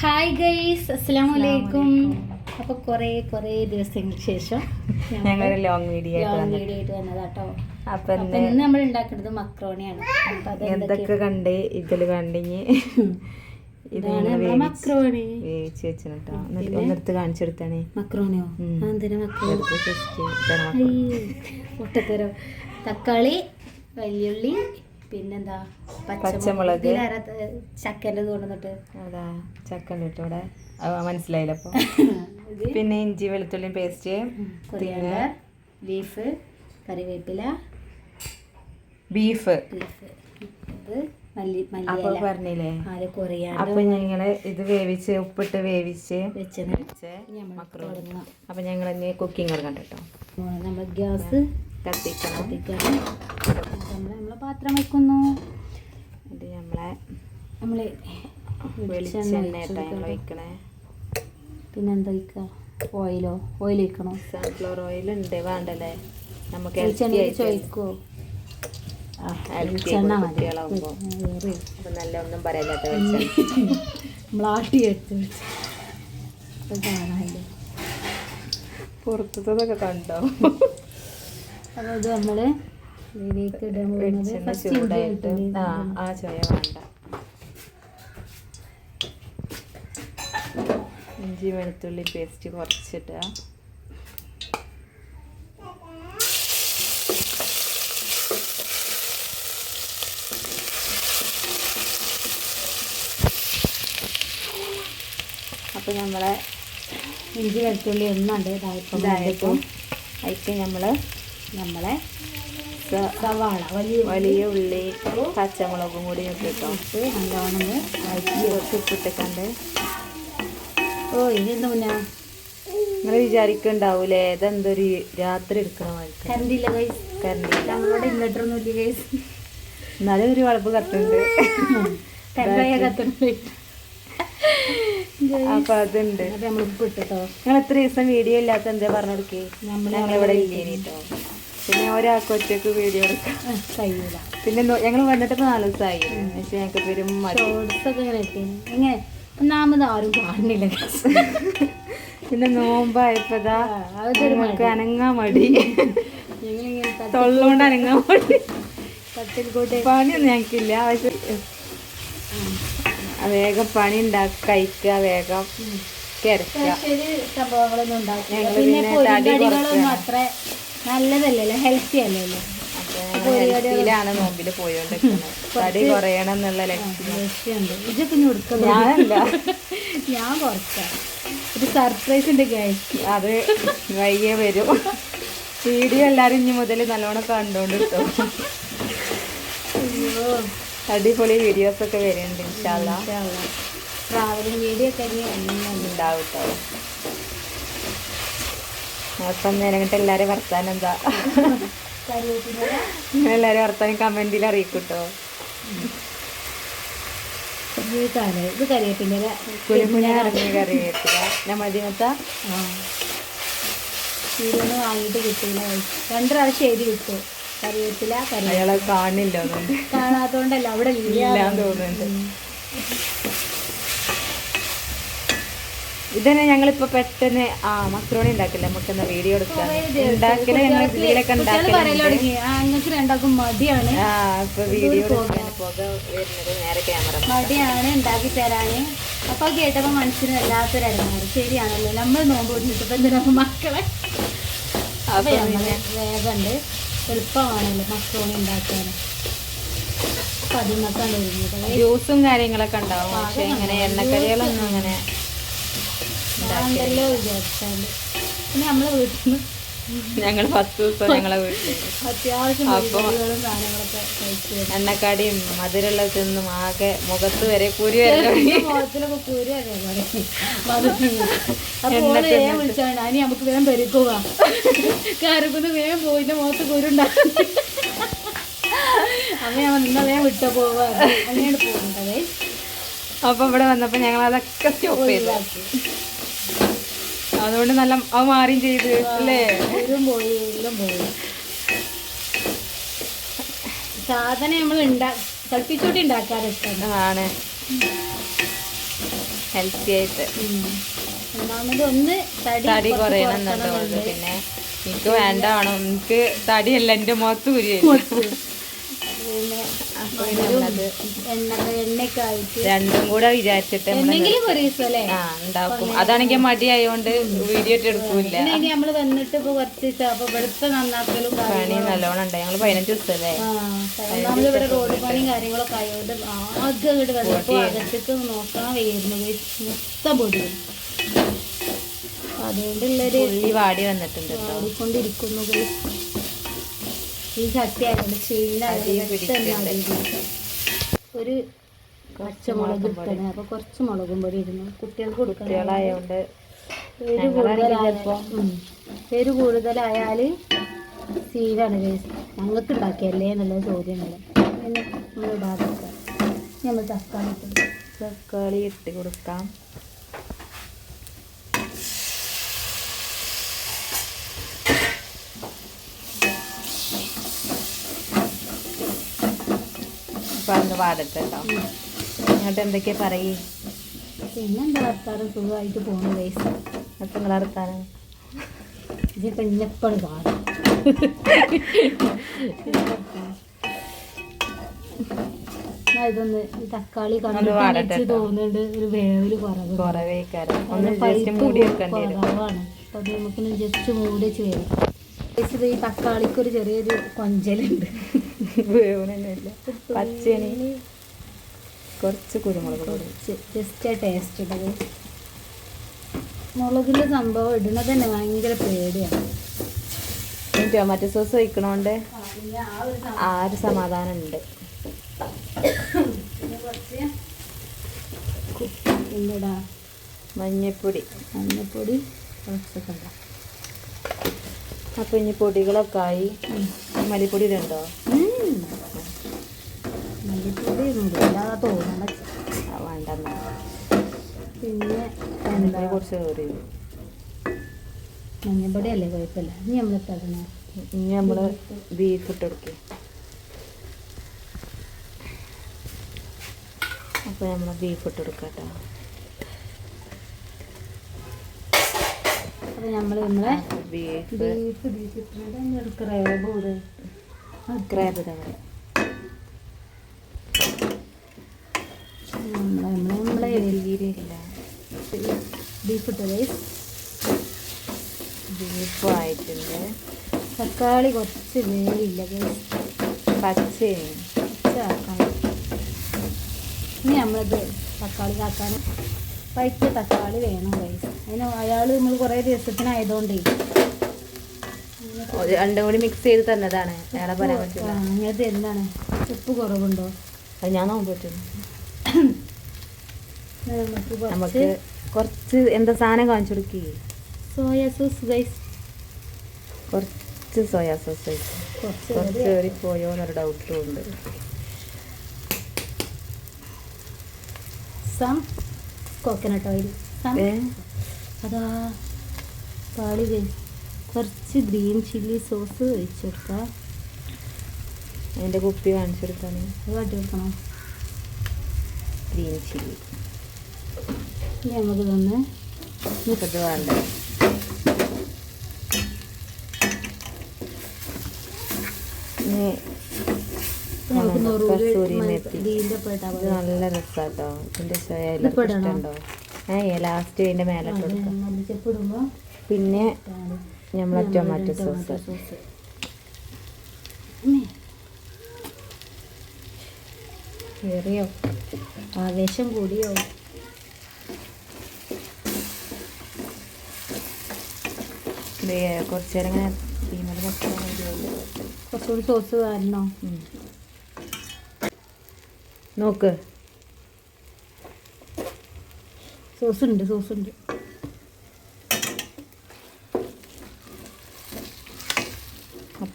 Hi guys അസ്സലാമു അലൈക്കും അപ്പൊ കുറേ കുറേ ദിവസങ്ങൾക്ക് ശേഷം ഞങ്ങളൊരു ലോങ് വീഡിയോ ലോങ് വീഡിയോ ആയിട്ട് വന്നതാട്ടോ. അപ്പൊ ഇന്ന് നമ്മൾ ഉണ്ടാക്കുന്നത് മക്രോണിയാണ്. എന്തൊക്കെ കണ്ട് ഇതിൽ കണ്ടിങ്ങി മക്രോണി. വേവിച്ച് വെച്ചിട്ടോ ഒന്നെടുത്ത് കാണിച്ചെടുത്താണേ മക്രോണിയോ? എന്തിനാ തക്കാളി വലിയുള്ളി പിന്നെന്താ? പച്ചമുളക്. ചക്കന്റെ അതാ ചക്കൻ ഇട്ടോ ഇവിടെ. മനസ്സിലായില്ല പിന്നെ ഇഞ്ചി വെളുത്തുള്ളി പേസ്റ്റ് കൊറിയാണ്ടർ ലീഫ് കറിവേപ്പില. ബീഫ്. ബീഫ് ഇത് അപ്പോൾ പറഞ്ഞില്ലേ? അപ്പൊ ഞങ്ങൾ ഇത് വേവിച്ച് ഉപ്പിട്ട് വേവിച്ച് മക്രോണി. അപ്പൊ ഞങ്ങൾ ഇനി കുക്കിംഗ് ഇറങ്ങണ്ട കേട്ടോ നമ്മൾ ഗ്യാസ് കത്തിക്കണം. കത്തിക്കണം. നമ്മൾ നമ്മളെ പാത്രം വെക്കുന്നു. ഇത് നമ്മളെ നമ്മൾ വെളിച്ചെണ്ണ ഞങ്ങൾ വെക്കണേ പിന്നെന്താ വയ്ക്കുക ഓയിലോ? ഓയിൽ വയ്ക്കണോ സൺഫ്ലവർ ഓയിൽ ഉണ്ട് വേണ്ടല്ലേ? നമുക്ക് ചോദിക്കുമോ നല്ല ഒന്നും പറയാത്ത നമ്മൾ എടുത്ത് പുറത്തതൊക്കെ കണ്ടോ? അപ്പോൾ നമ്മൾ നമ്മൾ ഇതിലേക്ക് ഇടാൻ പോകുന്നത് വെളിച്ചെണ്ണ ഇഞ്ചി ചൂടായിട്ട്. വെളുത്തുള്ളി ആ ആ ചോയ വേണ്ട. ഇഞ്ചി വെളുത്തുള്ളി പേസ്റ്റ് കുറച്ചിട്ട് അപ്പൊ നമ്മളെ ഇഞ്ചി വെളുത്തുള്ളി ഒന്നുണ്ട് ഇതായപ്പോൾ അതിക്ക് നമ്മൾ നമ്മളെ സവാള വലിയ വലിയ ഉള്ളി പച്ചമുളകും കൂടി ഒക്കെ ഇട്ടോ നല്ലോണം കുറച്ച് ഓ ഇനി എന്താ മുന്നാ? നിങ്ങൾ വിചാരിക്കണ്ടാവൂലേ? ഇതെന്തൊരു രാത്രി എടുക്കണ മാതിരി കറണ്ടില്ല കൈസ് കറണ്ടില്ല നമ്മളോട് ഇൻവെർട്ടർ ഒന്നും ഇല്ല കൈസ് എന്നാലും ഒരു വളപ്പ് കത്തുണ്ട്. കത്തുണ്ട് അപ്പൊ അതുണ്ട്. നമ്മൾ ഉപ്പിട്ടോ നിങ്ങൾ എത്ര ദിവസം വീഡിയോ ഇല്ലാത്ത എന്താ പറഞ്ഞു കൊടുക്കേ? ഇല്ലേ ഇല്ലേനിട്ടോ. പിന്നെ ഒരാൾക്ക് ഒറ്റയ്ക്ക് വീഡിയോ എടുക്കാം പിന്നെ ഞങ്ങൾ വന്നിട്ട് നാല് ദിവസമായി പക്ഷെ ഞങ്ങൾക്ക് പെരും ഇങ്ങനെ ഒന്നാമത് ആരും കാണുന്നില്ല പിന്നെ നോമ്പായപ്പോ അനങ്ങാ അതൊരു നമുക്ക് അനങ്ങാൻ മടി. തൊള്ളോണ്ട് അനങ്ങാ തൊള്ളുകൊണ്ട് അനങ്ങാൻ മടി. പണിയൊന്നും ഞങ്ങൾക്കില്ല പക്ഷെ വേഗം പണി ഉണ്ടാക്കി കഴിക്കുക വേഗം കിരക്കുക ഉണ്ടാക്കില്ല പിന്നെ തടി അത്ര നല്ലതല്ലല്ലോ ഹെൽത്തി അല്ലല്ലോ. ാണ് നോമ്പിൽ പോയോണ്ടിരിക്കുന്നത്. കുറയണം എന്നുള്ള ലക്ഷ്യമുണ്ട്. ഇതൊക്കെ ഇനി കൊടുക്കുന്നു ഞാൻ കുറച്ചാ. ഒരു സർപ്രൈസ് ഉണ്ട് ഗൈസ് അത് വൈകിയേ വരും. വീഡിയോ എല്ലാരും ഇനി മുതൽ നല്ലോണം കണ്ടോണ്ട് കിട്ടും അടിപൊളി വീഡിയോസ് ഒക്കെ വരുന്നുണ്ട് ഇൻഷാല്ല ട്രാവലിംഗ് വീഡിയോ ഒക്കെ. ഉണ്ടാവും കേട്ടോ അപ്പം നേരം കണ്ടിട്ട് എല്ലാരും വർത്താനം എന്താ? നിങ്ങൾ എല്ലാരും വർത്താനം കമന്റിൽ അറിയിക്കും കേട്ടോ ഇത് കറി ഇത് കറിവേപ്പില കുഞ്ഞുകുഞ്ഞ ഇറങ്ങിയ കറി വെക്കുക ഞാൻ മതിമത്ത ആ. ഇതൊന്നും വാങ്ങിയിട്ട് കിട്ടിയില്ല രണ്ട് പ്രാവശ്യം എഴുതി കിട്ടു കറിവേപ്പില കറി കാണില്ല കാണാത്തോണ്ടല്ല അവിടെ ഇല്ല ഇല്ലാന്ന് തോന്നുന്നുണ്ട്. ഇതന്നെ ഞങ്ങളിപ്പോ പെട്ടെന്ന് ആ മക്രോണി ഉണ്ടാക്കില്ല? നമുക്ക് എന്താ വീഡിയോ എടുക്കാം ഉണ്ടാക്കൽ ഞങ്ങൾ ഇതിലൊക്കെ രണ്ടാക്കും മടിയാണ്. ആ ഇപ്പൊ വീഡിയോ എടുക്കാൻ പുക. വരുന്നത് നേരെ ക്യാമറ മടിയാണ് ഉണ്ടാക്കി തരാന്. അപ്പൊ കേട്ടപ്പോ മനസ്സിന് വല്ലാത്തൊരു ഇറങ്ങാറ് ശരിയാണല്ലോ. നമ്മൾ നോമ്പ് കൊടുത്തിട്ടപ്പോ എന്തിനാ മക്കളെ? അപ്പൊ വേഗമുണ്ട് എളുപ്പമാണല്ലോ മക്രോണി ഉണ്ടാക്കാൻ ജ്യൂസും കാര്യങ്ങളൊക്കെ ഉണ്ടാവും. പക്ഷെ ഇങ്ങനെ എണ്ണക്കറികളൊന്നും അങ്ങനെ ഉണ്ടല്ലോ വിചാരിച്ചാണ്ട്. പിന്നെ നമ്മളെ വീട്ടിൽ നിന്ന് ഞങ്ങൾ പത്ത് ദിവസം ഞങ്ങളെ വീട്ടിൽ അത്യാവശ്യം അപ്പൊ- എണ്ണക്കാടിയും സാധനങ്ങളൊക്കെ. എണ്ണക്കടിയും മധുരമുള്ള തിന്നും ആകെ മുഖത്ത് വരെ കുരു വരെ മുഖത്തിലൊക്കെ കുരു വിളിച്ചാണ് അനി നമുക്ക് വേഗം പെരുക്കുക വേഗം മുഖത്ത് കുരുണ്ടാകും അങ്ങനെ ഞാൻ നിന്ന വേഗം വിട്ട പോവാ. അങ്ങനെയാണ് പോകുന്നത്. അപ്പൊ ഇവിടെ വന്നപ്പോ ഞങ്ങൾ അതൊക്കെ സ്റ്റോപ്പ് ചെയ്തു. അതുകൊണ്ട് നല്ല അത് മാറിയും ചെയ്ത് അല്ലേ? പോയി എല്ലാം പോയി. സാധനം നമ്മൾ ഉണ്ടാ ഉണ്ടാക്കാറുണ്ടാണ് ഉണ്ടാക്കാറ് ആണ്. ഹെൽത്തി ആയിട്ട്. ഒന്നാമത് ഒന്ന് തടി കുറയണം. പിന്നെ. എനിക്ക് വേണ്ടാണോ? എനിക്ക് തടിയല്ല എന്റെ മുഖത്ത് കുരിയല്ല പിന്നെ രണ്ടും കൂടെ വിചാരിച്ചിട്ട് ഉണ്ടാക്കും. അതാണെങ്കിൽ മടിയായോണ്ട് വീഡിയോ എടുക്കൂല ഇനി നമ്മൾ വന്നിട്ട് ഇപ്പൊ കുറച്ച് ദിവസം അപ്പൊ ഇവിടുത്തെ നന്നാക്കലും പണി നല്ലോണം ഉണ്ട്. ഞങ്ങൾ പതിനഞ്ച് ദിവസല്ലേ? ഇവിടെ റോഡ് പണിയും കാര്യങ്ങളൊക്കെ ആയതുകൊണ്ട് ആകെ ഇങ്ങോട്ട് വന്നപ്പോ അകത്തേക്ക് നോക്കാൻ. മൊത്തം പൊടിയും അതുകൊണ്ടുള്ളൊരു വാടി വന്നിട്ടുണ്ട് guys. ഈ അടി പിടിക്കണ്ട്. ഒരു പച്ചമുളക് ഇട്ടത് അപ്പൊ കുറച്ച് മുളകും പൊടി ഇടുന്നു കുട്ടികൾക്ക് കൊടുക്കണം കുട്ടികളായോണ്ട് പേര് കൂടുതലായ ഉം. പേര് കൂടുതലായാൽ സീനാണ് guys. ഞങ്ങൾക്ക് ഉണ്ടാക്കിയല്ലേ എന്നുള്ള ചോദ്യമുള്ളത് പിന്നെ നമ്മൾ ഇടാതൊക്കെ നമ്മൾ തക്കാളി ഇട്ടു. തക്കാളി ഇട്ട് കൊടുക്കാം പാടട്ടെ കേട്ടോ എന്നിട്ട് എന്തൊക്കെയാ പറയേ? പിന്നെന്താ വർത്താനം? സുഖമായിട്ട് പോകുന്നു ഗൈസ് അപ്പൊ വർത്താനം? ഇതിപ്പോ ഇന്നെപ്പോഴും കാണും ഞാൻ ഇതൊന്ന് ഈ തക്കാളി ഒന്ന് തോന്നുന്നുണ്ട് ഒരു വേവിൽ കുറവ്. കുറവേക്കാരം. ഒന്ന് അതിന് ജസ്റ്റ് മൂടി വെക്കേണ്ടി വരും. കുറവാണ്. അപ്പൊ നമുക്കൊന്ന് ജസ്റ്റ് മൂടി വെച്ച് ഈ തക്കാളിക്ക് ഒരു ചെറിയൊരു കൊഞ്ചലുണ്ട്. വേവണൊന്നുമില്ല. പച്ചണി കുറച്ച് കുരുമുളക് പൊടി. ജസ്റ്റ് ടേസ്റ്റ് ഉള്ളത് മുളകിന്റെ സംഭവം ഇടുന്നത് തന്നെ ഭയങ്കര പേടിയാണ്. ടൊമാറ്റോ സോസ് വയ്ക്കണോണ്ട് ആ ഒരു സമാധാനം ഉണ്ട് എന്താ മഞ്ഞപ്പൊടി. മഞ്ഞപ്പൊടി. കുറച്ചൊക്കെ ഉണ്ടാവും അപ്പൊ ഇനി പൊടികളൊക്കെ ആയി. മല്ലിപ്പൊടി ഇടുണ്ടോ? മല്ലിപ്പൊടി ഉണ്ട് തോന്നണം ആ, വേണ്ടെന്നാ പിന്നെ മല്ലിപ്പൊടി കുറച്ച് കയറി മഞ്ഞപ്പൊടി അല്ലേ കുഴപ്പമില്ല ഇനി നമ്മൾ തടണം ഇനി നമ്മൾ ബീഫ് ഇട്ട് എടുക്കേ അപ്പൊ നമ്മൾ ബീഫ് ഇട്ട് കൊടുക്കട്ടോ. അപ്പോൾ നമ്മൾ നമ്മളെ ബീഫ് ബീഫ് ബീഫ് ഇട്ടിട്ട് ക്രേബ് കൂടെ ക്രാബ് നമ്മളെ നമ്മളെ നമ്മളെ തീരെയില്ല ബീഫ് ഇട്ടത് ബീഫും ആയിട്ടുണ്ട് തക്കാളി കുറച്ച് വേവില്ല guys. പച്ചയും. കുറച്ച് ആക്കണം ഇനി നമ്മളിത് തക്കാളി കാക്കാൻ പഴുത്ത തക്കാളി വേണം കൈസ് അതിന് അയാൾ നമ്മൾ കുറേ ദിവസത്തിനായതുകൊണ്ടേ രണ്ടും കൂടി മിക്സ് ചെയ്ത് തന്നതാണ്. വേറെ പറയാൻ പറ്റില്ല അങ്ങനത്തെ എന്താണ്? ഉപ്പ് കുറവുണ്ടോ? അത് ഞാൻ നോക്കി പറ്റുന്നു നമുക്ക് കുറച്ച് എന്താ സാധനം കാണിച്ചു കൊടുക്കേ. സോയ സോസ് ഗൈസ് കുറച്ച് സോയാ സോസ് ഗൈസ് കുറച്ച് കയറി പോയോ എന്നൊരു ഡൗട്ടും ഉണ്ട്. Some coconut oil? അതാ പാളി ഗൈസ് കുറച്ച് ഗ്രീൻ ചില്ലി സോസ് ഒഴിച്ചു കൊടുക്കുക അതിന്റെ കുപ്പി കാണിച്ചു കൊടുക്കാണ് അത് കാട്ടി കൊടുക്കണം? Green chilli. ഇനി നമുക്ക് തന്നെ ഇത് വേണ്ട. കസൂരി മെത്തി. ഇതിന്റെ ഇത് നല്ല രസാട്ടോ. ഇതിന്റെ? ഇഷ്ടമുണ്ടോ ഏ ലാസ്റ്റ് ഇതിന്റെ മേലെ കൊടുക്കാം. പിന്നെ. നമ്മളെ ടൊമാറ്റോ സോസ്. കേറിയോ? ആവേശം കൂടിയോ? കുറച്ച് നേരം ഇങ്ങനെ വെച്ചാൽ കുറച്ചുകൂടി സോസ് വരണോ നോക്ക്. സോസ് ഉണ്ട് സോസ് ഉണ്ട്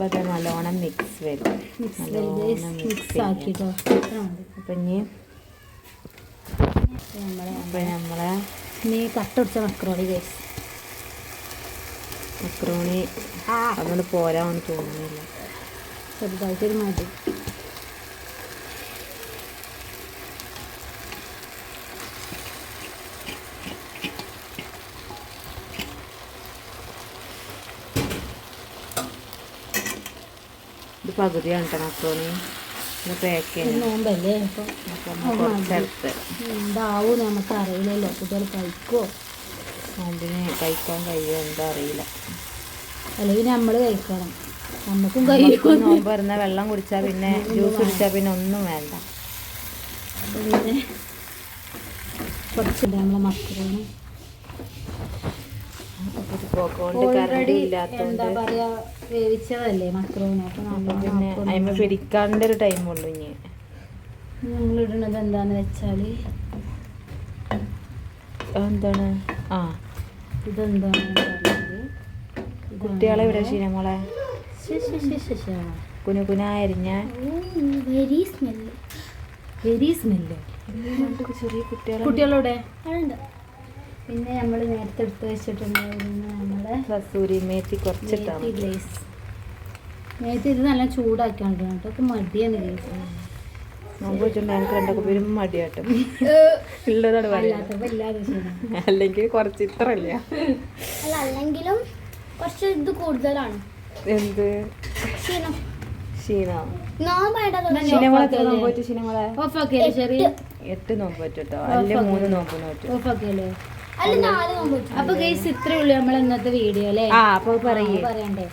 അപ്പം അത് നല്ലോണം മിക്സ് വരും. നല്ലോണം മിക്സ് ആക്കി ചെയ്യാം. ആക്കിട്ടോ അപ്പം ഇനി നമ്മളെ അപ്പം നമ്മളെ നീ കട്ടൊടിച്ച മക്രോണി മക്രോണി അതുകൊണ്ട് പോരാന്ന് തോന്നുന്നില്ല. ചെറുതായിട്ടൊരു മതി പകുതിയാണ് കേട്ടോ മക്രോണി ഇത് പാക്ക് ചെയ്യുന്നത് നോമ്പല്ലേ? നമ്മൾ കുറച്ചെടുത്ത്. എന്താവും നമുക്ക് അറിയില്ലല്ലോ. കുട്ടികൾ കഴിക്കുമോ നോമ്പിന് കഴിക്കാൻ കഴിയുമോ എന്താ അറിയില്ല. അല്ലെങ്കിൽ നമ്മൾ കഴിക്കണം. നമുക്കും കഴിക്കും നോമ്പ് വരുന്ന വെള്ളം കുടിച്ചാൽ പിന്നെ ജ്യൂസ് കുടിച്ചാൽ പിന്നെ ഒന്നും വേണ്ട. പിന്നെ കുറച്ചില്ല നമ്മളെ കറണ്ട് ഓൾറെഡി എന്താ പറയാ? വേവിച്ചതല്ലേ മക്രോണി? അപ്പൊ അപ്പം നമ്മൾ പിന്നെ അതിന് പിടിക്കാണ്ട് ഒരു ടൈമുള്ളൂ ഇനി. നമ്മൾ ഇടുന്നത് എന്താന്ന് വെച്ചാൽ എന്താണ് ആ. ഇതെന്താണ് കുട്ടികളെ ഇവിടെ ശീനമോളെ കുനു കുന അരിഞ്ഞ. വെരി സ്മെല്ല് വെരി സ്മെല്ല് ചെറിയ കുട്ടികളെ. കുട്ടികളോടെ? പിന്നെ നമ്മൾ നേരത്തെ എടുത്ത് വെച്ചിട്ടുണ്ടായിരുന്നു നമ്മുടെ കസൂരി മേത്തി കുറച്ചിട്ടാ ഗ്ലേസ്. മേത്തി ഇത് നല്ല ചൂടാക്കിയാണ് കേട്ടോ. മടിയാണ് ഗ്ലേസ് നോമ്പ് രണ്ടൊക്കെ പേരും മടിയാട്ടും. ഉള്ളതാണ് പറയുന്നത് അല്ലെങ്കിൽ കുറച്ച് ഇത്ര അല്ല അല്ലെങ്കിലും കുറച്ച് ഇത് കൂടുതലാണ്. എന്ത്? ക്ഷീണം. ക്ഷീണ. എട്ട് നോമ്പ് വെച്ചിട്ടോ അല്ലെ മൂന്ന് നോമ്പ് നോറ്റു. അപ്പൊ ഗൈസ് ഇത്രേ ഉള്ളൂ നമ്മൾ ഇന്നത്തെ വീഡിയോ അല്ലേ? ആ അപ്പൊ പറയേ. പറയണ്ടേ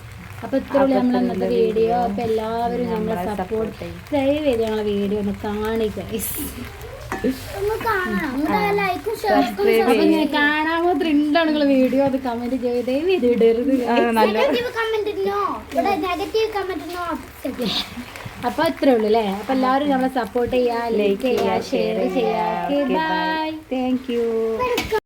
അപ്പൊ ഇത്ര ഉള്ളൂ നമ്മൾ ഇന്നത്തെ വീഡിയോ അപ്പൊ എല്ലാവരും നമ്മളെ സപ്പോർട്ട് ദയവ് ചെയ്ത് ഞങ്ങളെ വീഡിയോ ഒന്ന് കാണിക്ക നിങ്ങൾ വീഡിയോ അത് കമന്റ് ചെയ്ത് ഇടരുത് നല്ല കമന്റ് നോ ഇവിടെ നെഗറ്റീവ് കമന്റ് നോ അപ്പൊ അത്രേ ഉള്ളു അല്ലേ? അപ്പൊ എല്ലാവരും നമ്മളെ സപ്പോർട്ട് ചെയ്യാ ലൈക്ക് ചെയ്യാ ഷെയർ ചെയ്യാ. Bye thank you